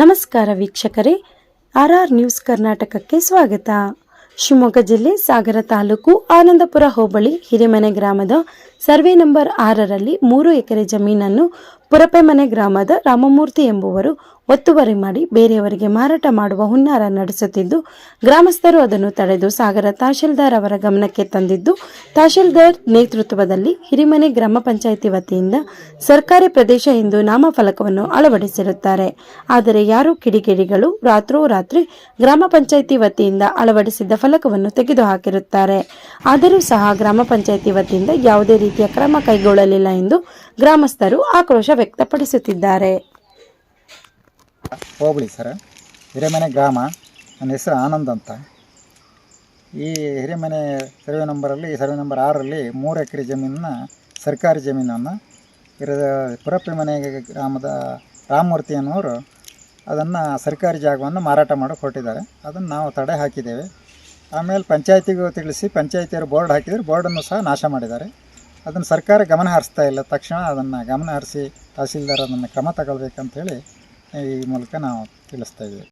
ನಮಸ್ಕಾರ ವೀಕ್ಷಕರೇ. R R news ಕರ್ನಾಟಕಕ್ಕೆ ಸ್ವಾಗತ. ಶಿವಮೊಗ್ಗ ಜಿಲ್ಲೆ ಸಾಗರ ತಾಲೂಕು ಆನಂದಪುರ ಹೋಬಳಿ ಹಿರೇಮನೆ ಗ್ರಾಮದ ಸರ್ವೆ ನಂಬರ್ ಆರರಲ್ಲಿ ಮೂರು ಎಕರೆ ಜಮೀನನ್ನು ಪುರಪೆಮನೆ ಗ್ರಾಮದ ರಾಮಮೂರ್ತಿ ಎಂಬುವರು ಒತ್ತುವರಿ ಮಾಡಿ ಬೇರೆಯವರಿಗೆ ಮಾರಾಟ ಮಾಡುವ ಹುನ್ನಾರ ನಡೆಸುತ್ತಿದ್ದು, ಗ್ರಾಮಸ್ಥರು ಅದನ್ನು ತಡೆದು ಸಾಗರ ತಹಶೀಲ್ದಾರ್ ಅವರ ಗಮನಕ್ಕೆ ತಂದಿದ್ದು, ತಹಶೀಲ್ದಾರ್ ನೇತೃತ್ವದಲ್ಲಿ ಹಿರಿಮನೆ ಗ್ರಾಮ ಪಂಚಾಯಿತಿ ವತಿಯಿಂದ ಸರ್ಕಾರಿ ಪ್ರದೇಶ ಎಂದು ನಾಮಫಲಕವನ್ನು ಅಳವಡಿಸಿರುತ್ತಾರೆ. ಆದರೆ ಯಾರೂ ಕಿಡಿಗೇಡಿಗಳು ರಾತ್ರೋರಾತ್ರಿ ಗ್ರಾಮ ಪಂಚಾಯಿತಿ ವತಿಯಿಂದ ಅಳವಡಿಸಿದ್ದ ಫಲಕವನ್ನು ತೆಗೆದುಹಾಕಿರುತ್ತಾರೆ. ಆದರೂ ಸಹ ಗ್ರಾಮ ಪಂಚಾಯಿತಿ ವತಿಯಿಂದ ಯಾವುದೇ ರೀತಿಯ ಕ್ರಮ ಕೈಗೊಳ್ಳಲಿಲ್ಲ ಎಂದು ಗ್ರಾಮಸ್ಥರು ಆಕ್ರೋಶ ವ್ಯಕ್ತಪಡಿಸುತ್ತಿದ್ದಾರೆ. ಹೋಬಳಿ ಸರ್. ಹಿರೇಮನೆ ಗ್ರಾಮ. ನನ್ನ ಹೆಸರು ಆನಂದ್ ಅಂತ. ಈ ಹಿರೇಮನೆ ಸರ್ವೆ ನಂಬರಲ್ಲಿ ಸರ್ವೆ ನಂಬರ್ ಆರರಲ್ಲಿ ಮೂರು ಎಕರೆ ಜಮೀನನ್ನ, ಸರ್ಕಾರಿ ಜಮೀನನ್ನು ಪುರಪ್ಪಿ ಮನೆ ಗ್ರಾಮದ ರಾಮಮೂರ್ತಿ ಅನ್ನೋರು ಅದನ್ನು ಸರ್ಕಾರಿ ಜಾಗವನ್ನು ಮಾರಾಟ ಮಾಡೋಕೆ ಕೊಟ್ಟಿದ್ದಾರೆ ಅದನ್ನು ನಾವು ತಡೆ ಹಾಕಿದ್ದೇವೆ. ಆಮೇಲೆ ಪಂಚಾಯತಿಗೂ ತಿಳಿಸಿ, ಪಂಚಾಯತಿಯವರು ಬೋರ್ಡ್ ಹಾಕಿದರೆ, ಬೋರ್ಡನ್ನು ಸಹ ನಾಶ ಮಾಡಿದ್ದಾರೆ. ಅದನ್ನು ಸರ್ಕಾರ ಗಮನ ಹರಿಸ್ತಾ ಇಲ್ಲ. ತಕ್ಷಣ ಅದನ್ನು ಗಮನ ಹರಿಸಿ ತಹಸೀಲ್ದಾರ್ ಅದನ್ನು ಕ್ರಮ ತಗೊಳ್ಬೇಕಂತೇಳಿ ಈ ಮೂಲಕ ನಾವು ತಿಳಿಸ್ತಾ ಇದ್ದೀವಿ.